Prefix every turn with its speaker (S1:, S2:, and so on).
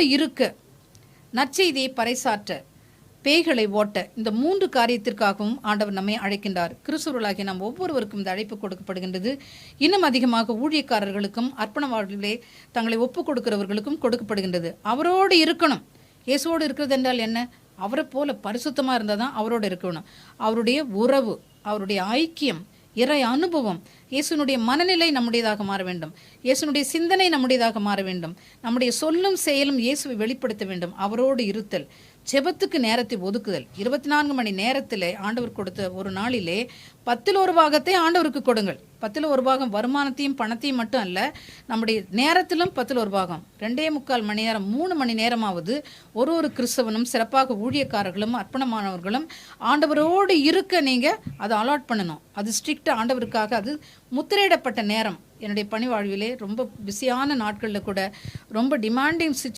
S1: அவரோடு இருக்க. நற்செய்தியை பறைசாற்ற பேய்களை ஓட்ட இந்த மூன்று காரியத்திற்காகவும் ஆண்டவர் நம்மை அழைக்கின்றார். கிறிஸ்துவர்களாகிய நாம் ஒவ்வொருவருக்கும் இந்த அழைப்பு கொடுக்கப்படுகின்றது. இன்னும் அதிகமாக ஊழியக்காரர்களுக்கும் அர்ப்பணவாளர்களே தங்களை ஒப்புக் கொடுக்கிறவர்களுக்கும் கொடுக்கப்படுகின்றது. அவரோடு இருக்கணும். இயேசுவோடு இருக்கிறது என்றால் என்ன? அவரை போல பரிசுத்தமாக இருந்தால் தான் அவரோடு இருக்கணும். அவருடைய உறவு அவருடைய ஐக்கியம் இறை அனுபவம். இயேசுனுடைய மனநிலை நம்முடையதாக மாற வேண்டும். இயேசுனுடைய சிந்தனை நம்முடையதாக மாற வேண்டும். நம்முடைய சொல்லும் செயலும் இயேசுவை வெளிப்படுத்த வேண்டும். அவரோடு இருத்தல். ஜெபத்துக்கு நேரத்தை ஒதுக்குதல். இருபத்தி நான்கு மணி நேரத்தில் ஆண்டவர் கொடுத்த ஒரு நாளிலே பத்தில் ஒரு பாகத்தை ஆண்டவருக்கு கொடுங்கள். பத்தில் ஒரு பாகம் வருமானத்தையும் பணத்தையும் மட்டும் அல்ல நம்முடைய நேரத்திலும் பத்தில் ஒரு பாகம். ரெண்டே முக்கால் மணி நேரம் மூணு மணி நேரமாவது ஒரு ஒரு கிறிஸ்தவனும் சிறப்பாக ஊழியக்காரர்களும் அர்ப்பணமானவர்களும் ஆண்டவரோடு இருக்க நீங்கள் அதை அலாட் பண்ணணும். அது ஸ்ட்ரிக்ட் ஆண்டவருக்காக அது முத்திரையிடப்பட்ட நேரம். என்னுடைய பணி வாழ்விலே ரொம்ப பிஸியான நாட்களில் கூட ரொம்ப டிமாண்டிங்